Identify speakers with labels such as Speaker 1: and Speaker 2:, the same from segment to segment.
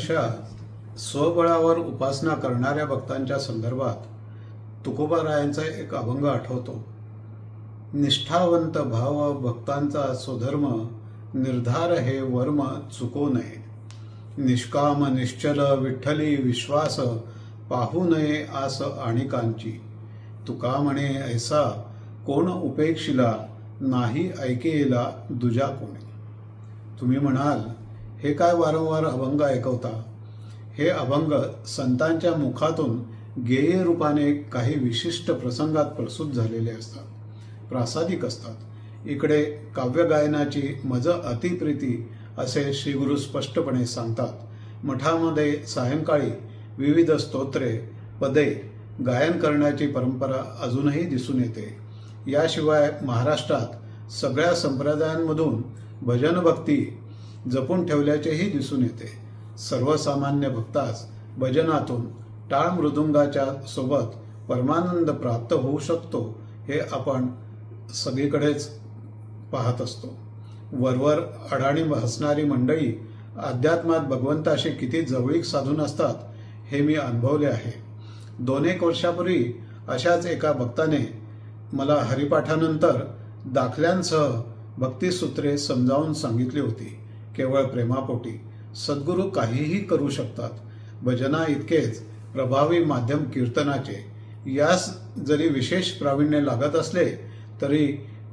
Speaker 1: अशा स्वबळावर उपासना करणाऱ्या भक्तांच्या संदर्भात तुकोबारायांचा एक अभंग आठवतो. निष्ठावंत भाव भक्तांचा स्वधर्म निर्धार हे वर्म चुको नये. निष्काम निश्चल विठ्ठली विश्वास पाहू नये आस आणिकांची. तुका म्हणे ऐसा कोण उपेक्षिला नाही ऐकेला दुजा कोणी. तुम्ही म्हणाल हे काय वारंवार अभंग ऐकवता? हे अभंग संतांच्या मुखातून गेय रूपाने काही विशिष्ट प्रसंगात प्रसूत झालेले असतात. प्रासादिक असतात. इकडे काव्यगायनाची मज अतिप्रीती असे श्रीगुरु स्पष्टपणे सांगतात. मठामध्ये सायंकाळी विविध स्तोत्रे पदे गायन करण्याची परंपरा अजूनही दिसून येते. याशिवाय महाराष्ट्रात सगळ्या संप्रदायांमधून भजन भक्ती जपून ठेवल्याचेही दिसून येते. सर्वसामान्य भक्तास भजनातून टाळ मृदुंगाच्या सोबत परमानंद प्राप्त होऊ शकतो हे आपण सगळीकडेच पाहत असतो. वरवर अडाणी हसणारी मंडळी अध्यात्मात भगवंताशी किती जवळीक साधून असतात हे मी अनुभवले आहे. दोन एक वर्षापूर्वी अशाच एका भक्ताने मला हरिपाठानंतर दाखल्यांसह भक्तिसूत्रे समजावून सांगितली होती. केवळ प्रेमापोटी सद्गुरू काहीही करू शकतात. भजना इतकेच प्रभावी माध्यम कीर्तनाचे. यास जरी विशेष प्रावीण्य लागत असले तरी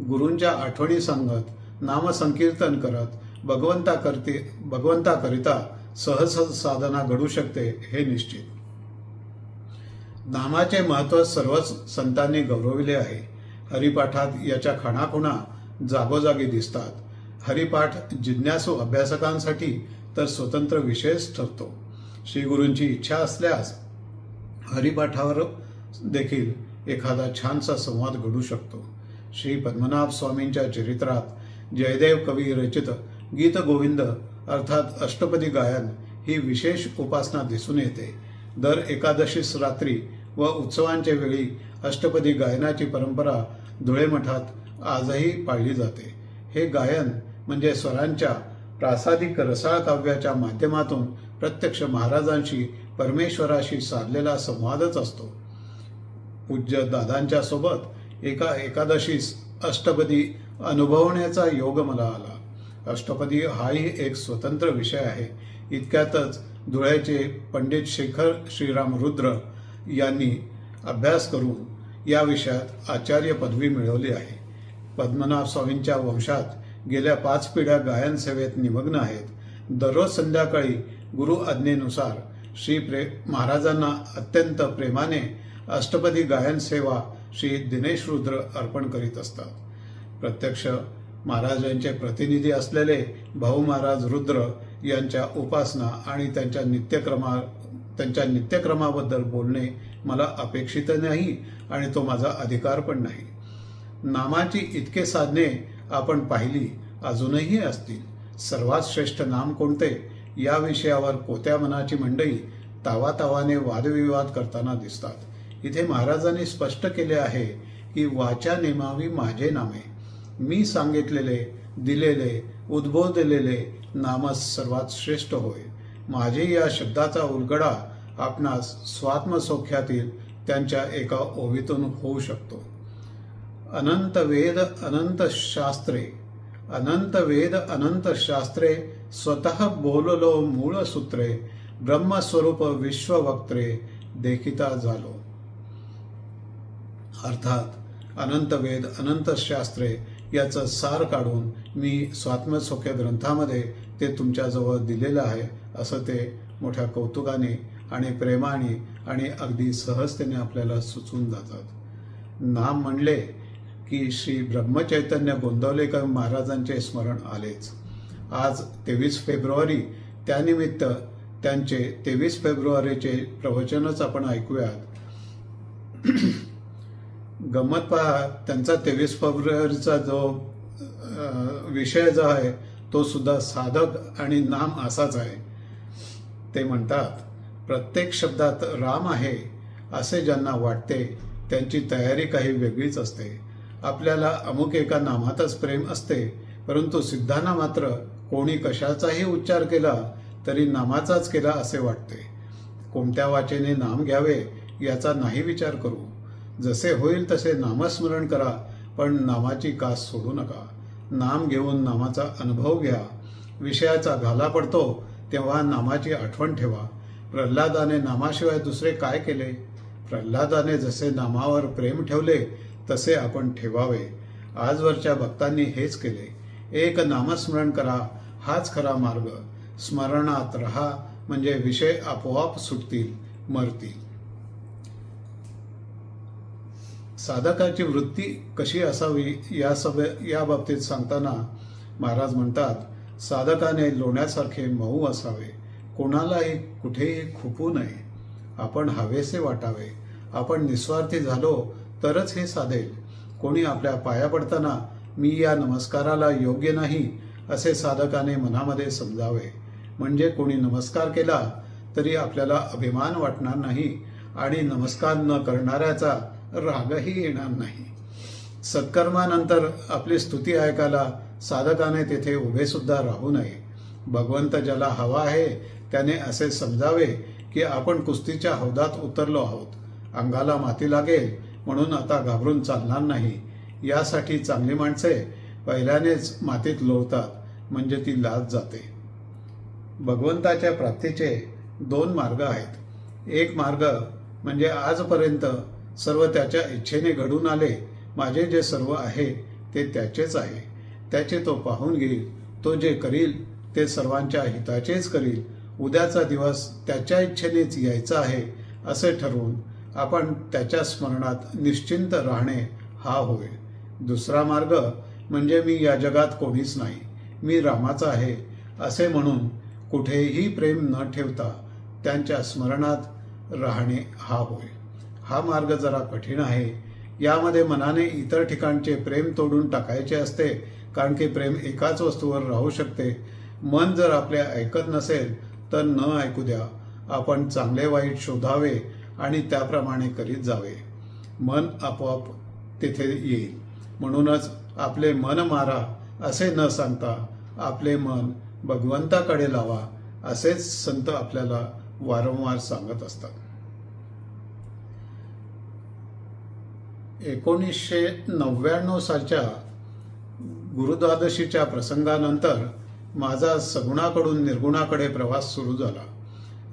Speaker 1: गुरूंच्या आठवणी सांगत नामसंकीर्तन करत भगवंता करते भगवंताकरिता सहज साधना घडू शकते हे निश्चित. नामाचे महत्त्व सर्वच संतांनी गौरविले आहे. हरिपाठात याच्या खाणाखुणा जागोजागी दिसतात. हरिपाठ जिज्ञासू अभ्यासकांसाठी तर स्वतंत्र विषयच ठरतो. श्री गुरूंची इच्छा असल्यास हरिपाठावर देखील एखादा छानसा संवाद घडू शकतो. श्री पद्मनाभ स्वामींच्या चरित्रात जयदेव कवी रचित गीत गोविंद अर्थात अष्टपदी गायन ही विशेष उपासना दिसून येते. दर एकादशीस रात्री व उत्सवांच्या वेळी अष्टपदी गायनाची परंपरा धुळे मठात आजही पाळली जाते. हे गायन म्हणजे स्वरांच्या प्रासादिक रसाळ काव्याच्या माध्यमातून प्रत्यक्ष महाराजांशी परमेश्वराशी साधलेला संवादच असतो. पूज्य दादांच्या सोबत एका एकादशीस अष्टपदी अनुभवण्याचा योग मला आला. अष्टपदी हाही एक स्वतंत्र विषय आहे. इतक्यातच धुळ्याचे पंडित शेखर श्रीराम रुद्र यांनी अभ्यास करून या विषयात आचार्य पदवी मिळवली आहे. पद्मनाभ स्वामींच्या वंशात गेल्या पाच पिढ्या गायन सेवेत निमग्न आहेत. दररोज संध्याकाळी गुरु आज्ञेनुसार श्री प्रे महाराजांना अत्यंत प्रेमाने अष्टपदी गायन सेवा श्री दिनेश रुद्र अर्पण करीत असतात. प्रत्यक्ष महाराजांचे प्रतिनिधी असलेले भाऊ महाराज रुद्र यांच्या उपासना आणि त्यांच्या नित्यक्रमा त्यांच्या नित्यक्रमाबद्दल बोलणे मला अपेक्षित नाही आणि तो माझा अधिकार पण नाही. नामाची इतके साधने आपण पाहिली अजूनही असतील. सर्वात श्रेष्ठ नाम कोणते? या विषयावर कोत्या मनाची मंडई तावातावाने वादविवाद करताना दिसतात. इथे महाराजांनी स्पष्ट केले आहे की वाचा नेमावी माझे नामे. मी सांगितलेले दिलेले उद्बोधलेले नामच सर्वात श्रेष्ठ होय. माझे या शब्दाचा उलगडा आपणास स्वात्मसौख्यातील त्यांच्या एका ओवीतून होऊ शकतो. अनंत वेद अनंत शास्त्रे अनंत वेद अनंत शास्त्रे स्वतः बोललो मूळ सूत्रे ब्रह्मस्वरूप विश्ववक्त्रे देखिता झालो अर्थात अनंत वेद अनंत शास्त्रे याचं सार काढून मी स्वात्मसौख्य ग्रंथामध्ये ते तुमच्याजवळ दिलेलं आहे असं ते मोठ्या कौतुकाने आणि प्रेमाने आणि अगदी सहजतेने आपल्याला सुचून जातात. नाम म्हणले की श्री ब्रह्मचैतन्य गोंदवलेकर महाराजांचे स्मरण आलेच. आज तेवीस फेब्रुवारी त्यानिमित्त त्यांचे तेवीस फेब्रुवारीचे प्रवचनच आपण ऐकूयात. गंमत पहा त्यांचा तेवीस फेब्रुवारीचा जो विषय जो आहे तो सुद्धा साधक आणि नाम असाच आहे. ते म्हणतात प्रत्येक शब्दात राम आहे असे ज्यांना वाटते त्यांची तयारी काही वेगळीच असते. आपल्याला अमुक एका नामातच प्रेम असते परंतु सिद्धांना मात्र कोणी कशाचाही उच्चार केला तरी नामाचाच केला असे वाटते. कोणत्या वाचेने नाम घ्यावे याचा नाही विचार करू. जसे होईल तसे नामस्मरण करा पण नामाची कास सोडू नका. नाम घेऊन नामाचा अनुभव घ्या. विषयाचा घाला पडतो तेव्हा नामाची आठवण ठेवा. प्रल्हादाने नामाशिवाय दुसरे काय केले? प्रल्हादाने जसे नामावर प्रेम ठेवले तसे आपण ठेवावे. आजवरच्या भक्तांनी हेच केले. एक नामस्मरण करा हाच खरा मार्ग. स्मरणात रहा म्हणजे विषय आपोआप सुटतील मरतील. साधकाची वृत्ती कशी असावी या सब या बाबतीत सांगताना महाराज म्हणतात साधकाने लोण्यासारखे मऊ असावे. कोणालाही कुठेही खुपू नये. आपण हवेसे वाटावे. आपण निस्वार्थी झालो तरच हे साधेल. कोणी आपल्या पाया पडताना मी या नमस्काराला योग्य नाही असे साधकाने मनामध्ये समजावे. म्हणजे कोणी नमस्कार केला तरी आपल्याला अभिमान वाटणार नाही आणि नमस्कार न करणाऱ्याचा रागही येणार नाही. सत्कर्मानंतर आपली स्तुती ऐकायला साधकाने तेथे उभे सुद्धा राहू नये. भगवंत ज्याला हवा आहे त्याने असे समजावे की आपण कुस्तीच्या हौदात उतरलो आहोत. अंगाला माती लागेल म्हणून आता घाबरून चालणार नाही. यासाठी चांगली माणसे पहिल्यानेच मातीत लोळतात म्हणजे ती लाज जाते. भगवंताच्या प्राप्तीचे दोन मार्ग आहेत. एक मार्ग म्हणजे आजपर्यंत सर्व त्याच्या इच्छेने घडून आले माझे जे सर्व आहे ते त्याचेच आहे. त्याचे तो पाहून घेईल तो जे करील ते सर्वांच्या हिताचेच करील. उद्याचा दिवस त्याच्या इच्छेनेच यायचा आहे असे ठरवून आपण त्याच्या स्मरणात निश्चिंत राहणे हा होय. दुसरा मार्ग म्हणजे मी या जगात कोणीच नाही. मी रामाचा आहे असे म्हणून कुठेही प्रेम न ठेवता त्यांच्या स्मरणात राहणे हा होय. हा मार्ग जरा कठीण आहे. यामध्ये मनाने इतर ठिकाणचे प्रेम तोडून टाकायचे असते कारण की प्रेम एकाच वस्तूवर राहू शकते. मन जर आपले ऐकत नसेल तर न ऐकू द्या. आपण चांगले वाईट शोधावे आणि त्याप्रमाणे करीत जावे. मन आपोआप तेथे येईल. म्हणूनच आपले मन मारा असे न सांगता आपले मन भगवंताकडे लावा असेच संत आपल्याला वारंवार सांगत असतात. एकोणीसशे नव्याण्णव सालच्या गुरुद्वादशीच्या प्रसंगानंतर माझा सगुणाकडून निर्गुणाकडे प्रवास सुरू झाला.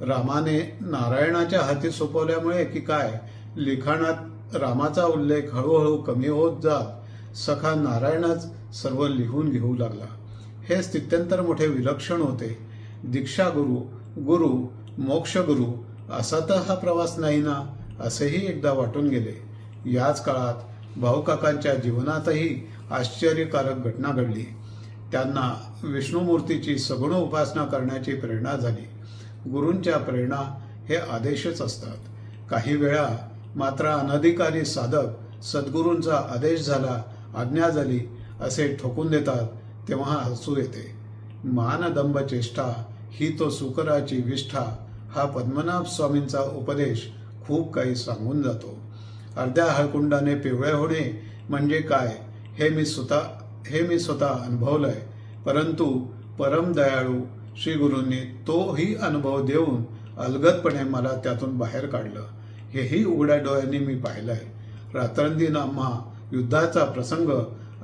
Speaker 1: रामाने नारायणाच्या हाती सोपवल्यामुळे की काय? लिखाणात रामाचा उल्लेख हळूहळू कमी होत जात सखा नारायणच सर्व लिहून घेऊ लागला. हे स्थित्यंतर मोठे विलक्षण होते. दीक्षा गुरु गुरु मोक्षगुरु असा तर हा प्रवास नाही ना? असेही एकदा वाटून गेले. याच काळात भाऊकाकांच्या जीवनातही आश्चर्यकारक घटना घडली. त्यांना विष्णुमूर्तीची सगुण उपासना करण्याची प्रेरणा झाली. गुरूंच्या प्रेरणा हे आदेशच असतात. काही वेळा मात्र अनधिकारी साधक सद्गुरूंचा आदेश झाला आज्ञा झाली असे ठोकून देतात तेव्हा हसू येते. मानदंब चेष्टा ही तो सुकराची विष्ठा हा पद्मनाभ स्वामींचा उपदेश खूप काही सांगून जातो. अर्ध्या हळकुंडाने पिवळे होणे म्हणजे काय हे मी स्वतः हे मी स्वतः अनुभवलंय. परंतु परम दयाळू श्री गुरूंनी तोही अनुभव देऊन अलगदपणे मला त्यातून बाहेर काढलं. हेही उघड्या डोळ्यांनी मी पाहिलंय. रात्रंदिन आम्हा युद्धाचा प्रसंग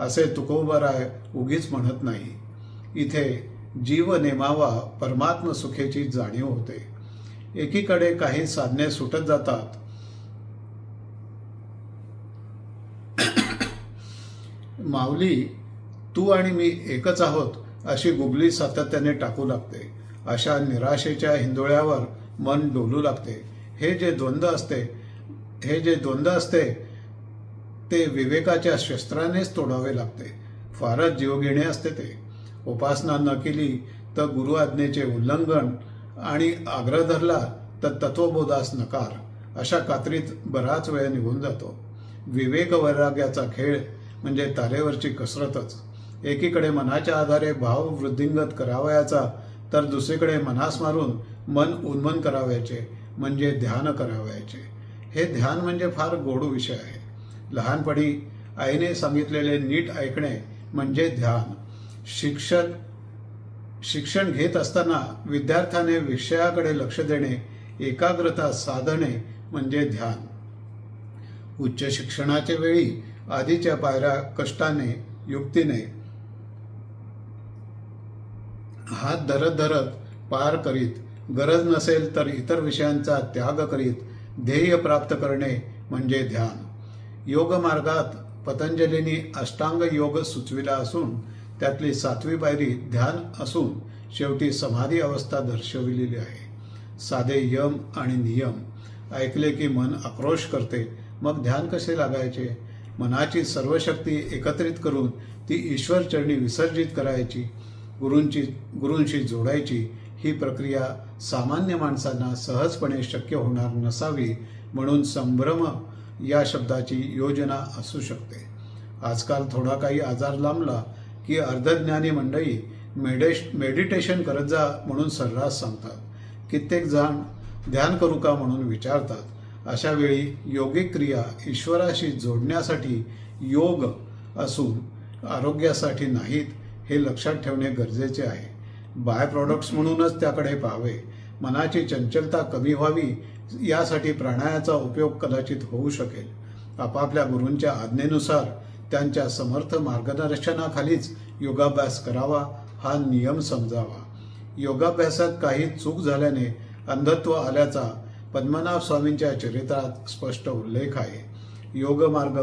Speaker 1: असे तुकोबराय उगीच म्हणत नाही. इथे जीव नेमावा परमात्म सुखेची जाणीव होते. एकीकडे काही साधने सुटत जातात. माऊली तू आणि मी एकच आहोत. अशी गुबली सातत्याने टाकू लागते. अशा निराशेच्या हिंदोळ्यावर मन डोलू लागते. हे जे द्वंद्व असते हे जे द्वंद्व असते ते विवेकाच्या शस्त्रानेच तोडावे लागते. फारच जीवघेणे असते ते. उपासना न केली तर गुरु आज्ञेचे उल्लंघन आणि आग्रह धरला तर तत्वबोधास नकार. अशा कात्रीत बराच वेळ निघून जातो. विवेक वैराग्याचा खेळ म्हणजे तारेवरची कसरतच. एकीकडे मनाच्या आधारे भाव वृद्धिंगत करावयाचा तर दुसरीकडे मनास मारून मन उन्मन करावयाचे म्हणजे ध्यान करावयाचे. हे ध्यान म्हणजे फार गोड विषय आहे. लहानपणी आईने सांगितलेले नीट ऐकणे म्हणजे ध्यान. शिक्षक शिक्षण घेत असताना विद्यार्थ्याने विषयाकडे लक्ष देणे एकाग्रता साधणे म्हणजे ध्यान. उच्च शिक्षणाच्या वेळी आधीच्या पायऱ्या कष्टाने युक्तीने हात धरत धरत पार करीत. गरज नसेल तर इतर विषयांचा त्याग करीत. ध्येय प्राप्त करणे म्हणजे ध्यान. योग मार्गात पतंजलीने अष्टांग योग सुचविला असून त्यातली सातवी पायरी ध्यान असून शेवटी समाधी अवस्था दर्शविलेली आहे. साधे यम आणि नियम. ऐकले की मन आक्रोश करते. मग ध्यान कसे लागायचे? मनाची सर्व शक्ती एकत्रित करून ती ईश्वर चरणी विसर्जित करायची. गुरूंची गुरूंशी जोडायची ही प्रक्रिया सामान्य माणसांना सहजपणे शक्य होणार नसावी म्हणून संभ्रम या शब्दाची योजना असू शकते. आजकाल थोडा काही आजार लांबला की अर्धज्ञानी मंडळी मेडेश मेडिटेशन करत जा म्हणून सर्रास सांगतात. कित्येक जण ध्यान करू का म्हणून विचारतात. अशा वेळी योगिक क्रिया ईश्वराशी जोडण्यासाठी योग असून आरोग्यासाठी नाहीत हे लक्षात ठेवणे गरजेचे आहे. बाय प्रॉडक्ट्स म्हणूनच त्याकडे पाहावे. मनाची चंचलता कमी व्हावी यासाठी प्राणायाचा उपयोग कदाचित होऊ शकेल. आपापल्या गुरूंच्या आज्ञेनुसार त्यांच्या समर्थ मार्गदर्शनाखालीच योगाभ्यास करावा हा नियम समजावा. योगाभ्यासात काही चूक झाल्याने अंधत्व आल्याचा पद्मनाभ स्वामींच्या चरित्रात स्पष्ट उल्लेख आहे. योग मार्ग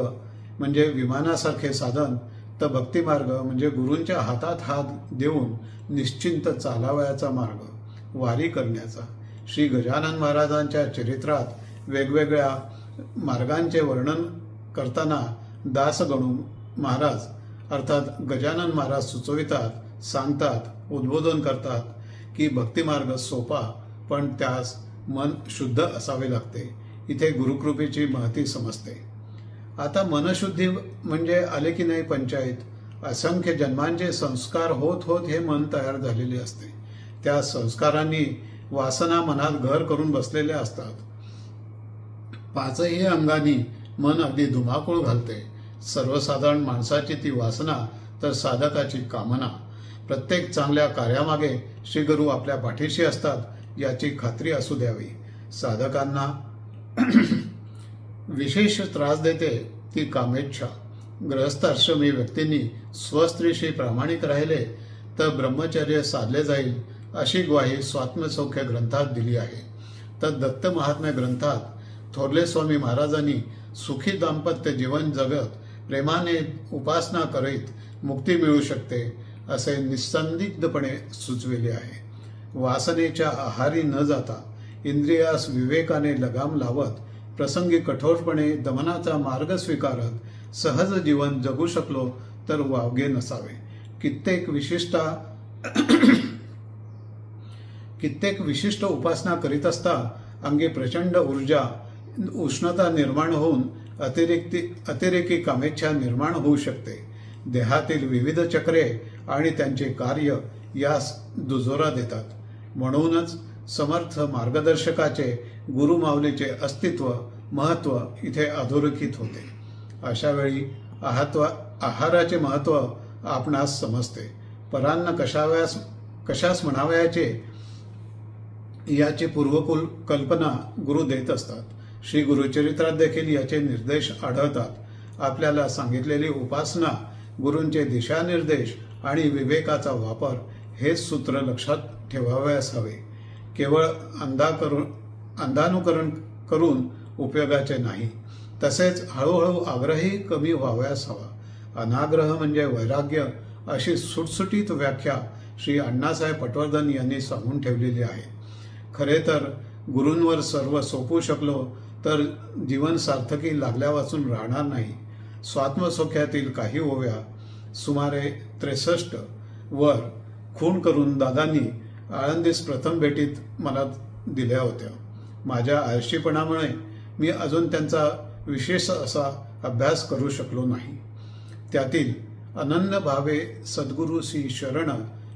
Speaker 1: म्हणजे विमानासारखे साधन तर भक्तिमार्ग म्हणजे गुरूंच्या हातात हात देऊन निश्चिंत चालावयाचा मार्ग वारी करण्याचा. श्री गजानन महाराजांच्या चरित्रात वेगवेगळ्या मार्गांचे वर्णन करताना दासगणू महाराज अर्थात गजानन महाराज सुचवितात सांगतात उद्बोधन करतात की भक्तिमार्ग सोपा पण त्यास मन शुद्ध असावे लागते. इथे गुरुकृपेची महती समजते. आता मनशुद्धी म्हणजे आले की नाही पंचायत? असंख्य जन्मांचे संस्कार होत होत हे मन तयार झालेले असते. त्या संस्कारांनी वासना मनात घर करून बसलेले असतात. पाचही अंगानी मन अगदी धुमाकूळ घालते. सर्वसाधारण माणसाची ती वासना तर साधकाची कामना. प्रत्येक चांगल्या कार्यामागे श्री गुरु आपल्या पाठीशी असतात याची खात्री असू द्यावी. साधकांना विशेष त्रास देते ती कामेच्छा. ग्रहस्थाश्रमी व्यक्तींनी स्वस्त्रीशी प्रामाणिक राहिले तर ब्रह्मचर्य साधले जाईल अशी ग्वाही स्वात्मसौख्य ग्रंथात दिली आहे. तर दत्त महात्म्य ग्रंथात थोरले स्वामी महाराजांनी सुखी दाम्पत्य जीवन जगत प्रेमाने उपासना करीत मुक्ती मिळू शकते असे निसंदिग्धपणे सुचविले आहे. वासनेच्या आहारी न जाता इंद्रियास विवेकाने लगाम लावत प्रसंगी कठोरपणे दमनाचा मार्ग स्वीकारत सहज जीवन जगू शकलो तर वावगे नसावे. कित्येक विशिष्टा कित्येक विशिष्ट उपासना करीत असता अंगी प्रचंड ऊर्जा उष्णता निर्माण होऊन अतिरिक्ती अतिरेकी कामेच्छा निर्माण होऊ शकते. देहातील विविध चक्रे आणि त्यांचे कार्य यास दुजोरा देतात. म्हणूनच समर्थ मार्गदर्शकाचे गुरुमाऊलीचे अस्तित्व महत्त्व इथे अधोरेखित होते. अशावेळी आहात्व आहाराचे महत्त्व आपणास समजते. परान्न कशाव्यास कशास म्हणावयाचे याची पूर्वकुल कल्पना गुरु देत असतात. श्री गुरुचरित्रात देखील याचे निर्देश आढळतात. आपल्याला सांगितलेली उपासना गुरूंचे दिशानिर्देश आणि विवेकाचा वापर हेच सूत्र लक्षात ठेवावयास हवे. केवळ अंधा करून अंधानुकरण करून उपयोगाचे नाही. तसेच हळूहळू आग्रही कमी व्हावयास हवा. अनाग्रह म्हणजे वैराग्य अशी सुटसुटीत व्याख्या श्री अण्णासाहेब पटवर्धन यांनी सांगून ठेवलेली आहे. खरे तर गुरूंवर सर्व सोपू शकलो तर जीवन सार्थकी लागल्यापासून राहणार नाही. स्वात्मसोख्यातील काही ओव्या सुमारे त्रेसष्ट वर खून करून दादांनी आळंदीस प्रथम भेटीत मला दिल्या होत्या. माझ्या आळशीपणामुळे मी अजून त्यांचा विशेष असा अभ्यास करू शकलो नाही. त्यातील अनन्य भावे सद्गुरुसी शरण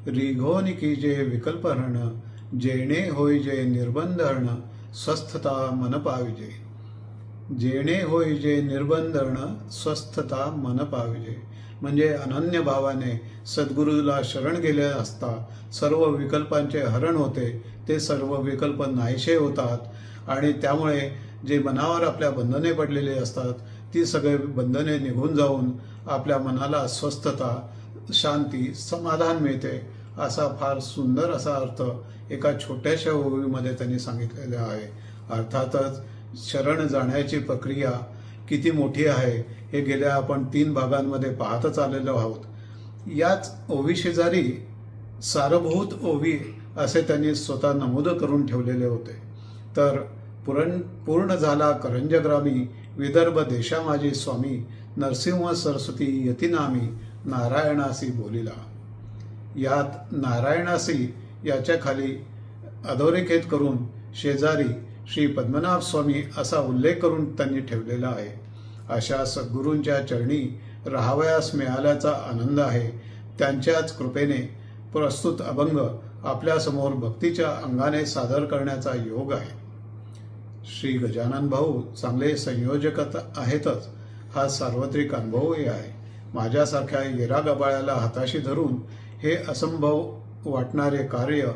Speaker 1: रिघोनी की जे विकल्पहरण जेणे होय जे निर्बंधरण स्वस्थता मन पाविजे. जेणे होय जे निर्बंधरण स्वस्थता मन पाविजे. म्हणजे अनन्य भावाने सद्गुरूला शरण गेले असता सर्व विकल्पांचे हरण होते ते सर्व विकल्प नाहीसे होतात. आणि त्यामुळे जे मनावर आपल्या बंधने पडलेली असतात ती सगळे बंधने निघून जाऊन आपल्या मनाला स्वस्थता शांती समाधान मिळते असा फार सुंदर असा अर्थ एका छोट्याशा ओळीमध्ये त्यांनी सांगितलेला आहे. अर्थातच शरण जाण्याची प्रक्रिया किती मोठी आहे हे गेल्या आपण तीन भागांमध्ये पाहतच आलेलो आहोत. याच ओवी शेजारी सारभूत ओवी असे त्यांनी स्वतः नमूद करून ठेवलेले होते. तर पुरण पूर्ण झाला करंजग्रामी विदर्भ देशा माझे स्वामी नरसिंह सरस्वती यतिनामी नारायणासी बोलिला. यात नारायणासी याच्या खाली अधोरेखित करून शेजारी श्री पद्मनाभ स्वामी असा उल्लेख करून त्यांनी ठेवलेला आहे. अशा सद्गुरूंच्या चरणी राहावयास मिळाल्याचा आनंद आहे. त्यांच्याच कृपेने प्रस्तुत अभंग आपल्यासमोर भक्तीच्या अंगाने सादर करण्याचा योग आहे. श्री गजानन भाऊ चांगले संयोजक आहेतच हा सार्वत्रिक अनुभवही आहे. माझ्यासारख्या येरा गबाळ्याला हाताशी धरून हे असंभव वाटणारे कार्य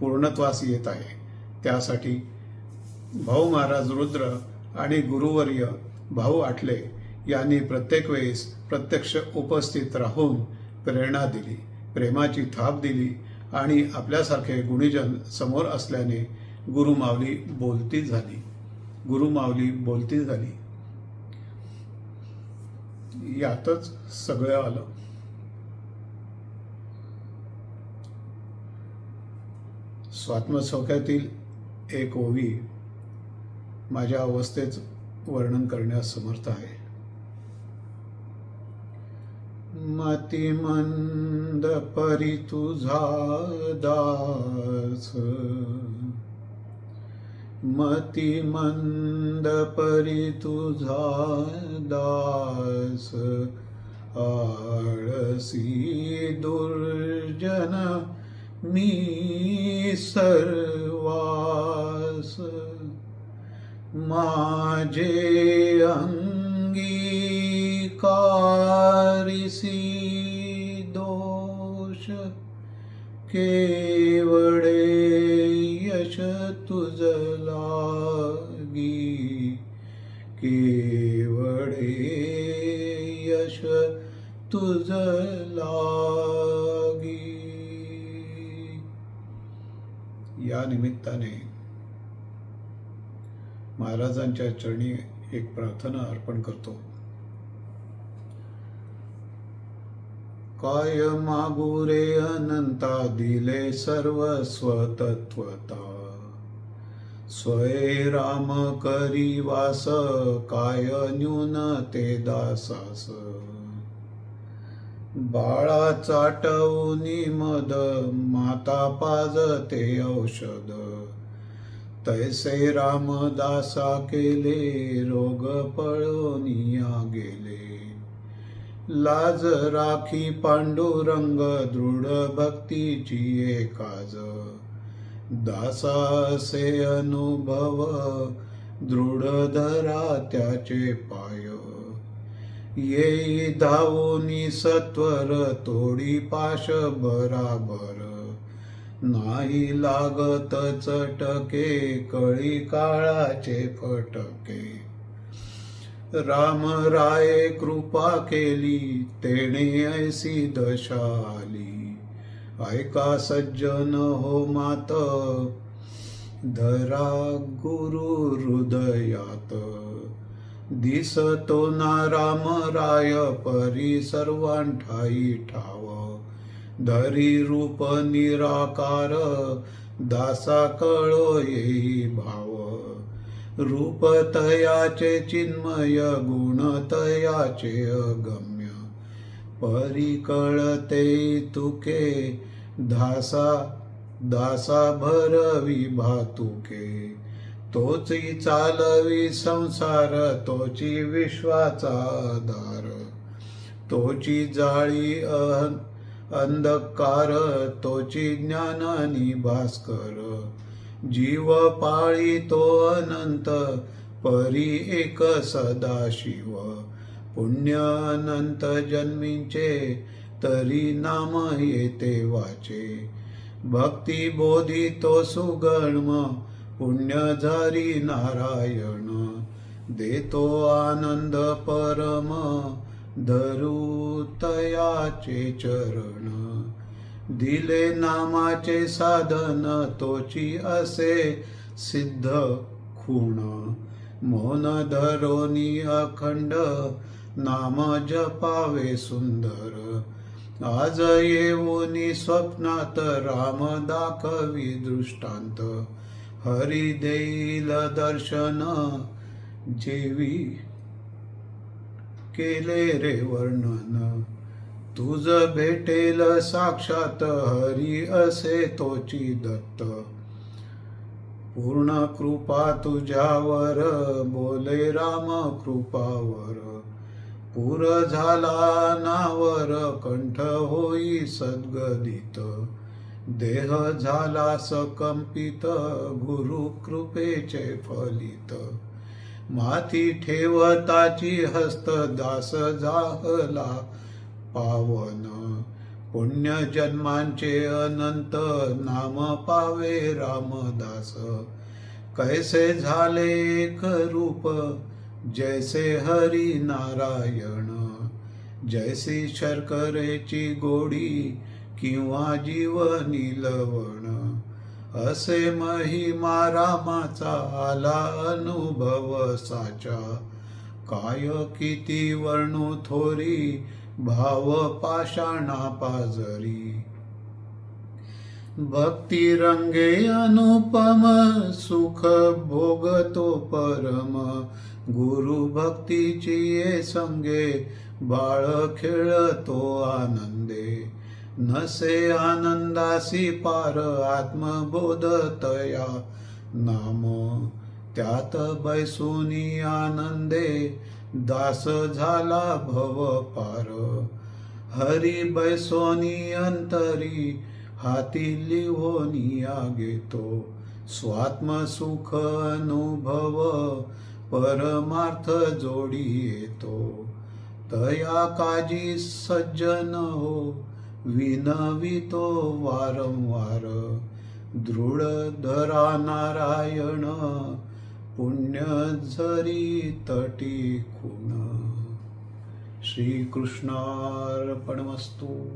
Speaker 1: पूर्णत्वास येत आहे. त्यासाठी भाऊ महाराज रुद्र आणि गुरुवर्य भाऊ आटले यांनी प्रत्येक वेळेस प्रत्यक्ष उपस्थित राहून प्रेरणा दिली प्रेमाची थाप दिली आणि आपल्यासारखे गुणीजन समोर असल्याने गुरुमावली बोलती झाली. गुरुमावली बोलती झाली. यातच सगळं आलं. स्वात्मसौख्यातील एक ओवी माझ्या अवस्थेच वर्णन करण्यास समर्थ आहे. मतिमंद परी तुझा दास. मतिमंद परी तुझा दास. आळसी दुर्जन मी सर्वास. माझे अंगी कारिसी दोष केवळे यश तुझ लागी. केवळे यश तुझ लागी. या निमित्ताने महाराजांच्या चरणी एक प्रार्थना अर्पण करतो. काय मागुरे अनंता दिले सर्व स्वतत्वता. स्वय राम करी वास काय न्यून ते दासास. बाळा चाटवूनी मद माता पाजते औषध. तैसे रामदासा केले रोग पळोनिया गेले. लाज राखी पांडुरंग दृढ भक्तीची एकाज. दासासे अनुभव दृढ धरा त्याचे पाय. येई धावोनी सत्वर तोडी पाश बराबर. नाही लागत चटके कळी काळाचे फटके. राम राये कृपा केली तेणे ऐसी दशा आली ऐका सज्जन हो मात धरा गुरु हृदयात. दिसतो ना राम राय परी सर्वांठाई ठाव. धरी रूप निराकार दासा कळो येई भाव. रूप तयाचे चिन्मय गुण तयाचे अगम्य. परी कळते तुके दासा दासा भरवी भातुके तोची चालवी संसार तोची विश्वाचा आधार. तोची जाळी अहं अंधकार तोची ज्ञानानी भास्कर. जीव पाळी तो अनंत परी एक सदाशिव. पुण्य अनंत जन्मींचे तरी नाम येते वाचे. भक्ती बोधी तो सुगर्म पुण्य झारी नारायण. देतो आनंद परम धरू तयाचे चरण. दिले नामाचे साधन तोची असे सिद्ध खूण. मौन धरोनी अखंड नाम जपावे सुंदर. आज येऊनी स्वप्नात राम दाखवी दृष्टांत. हरी देईल दर्शन जेवी केले रे वर्णन? तुझ भेटेल साक्षात हरी असे तोची दत्त. पूर्ण कृपा तुझ्यावर बोले राम कृपावर. पूर झाला नावर कंठ होई सद्गदित. देह झाला सकंपित गुरु कृपेचे फलित. माथी ठेवताची हस्त दास जाहला. पावन पुण्य जन्मांचे अनंत नाम पावे रामदास. कैसे झाले एक रूप? जैसे हरी नारायण. जैसी शर्करेची गोडी किंवा जीवनी लवण असे महिमा रामाचा आला अनुभव साचा. काय किती वर्णू थोरी भाव पाषाणा पाजरी. भक्ती रंगे अनुपम सुख भोगतो परम. गुरु भक्तीची ये संगे बाळ खेळतो आनंदे. नसे आनंदासी पार आत्मबोध तया नाम त्यात बैसुनी आनंदे दास झाला भव पार. हरी बैसोनी अंतरी हाती लिहोनिया घेतो स्वात्म सुख अनुभव परमार्थ जोडी येतो. तया काजी सज्जन हो विनवितो वारंवार. दृढ धरा नारायण पुण्य झरी तटी खुण श्रीकृष्णार्पणमस्तू.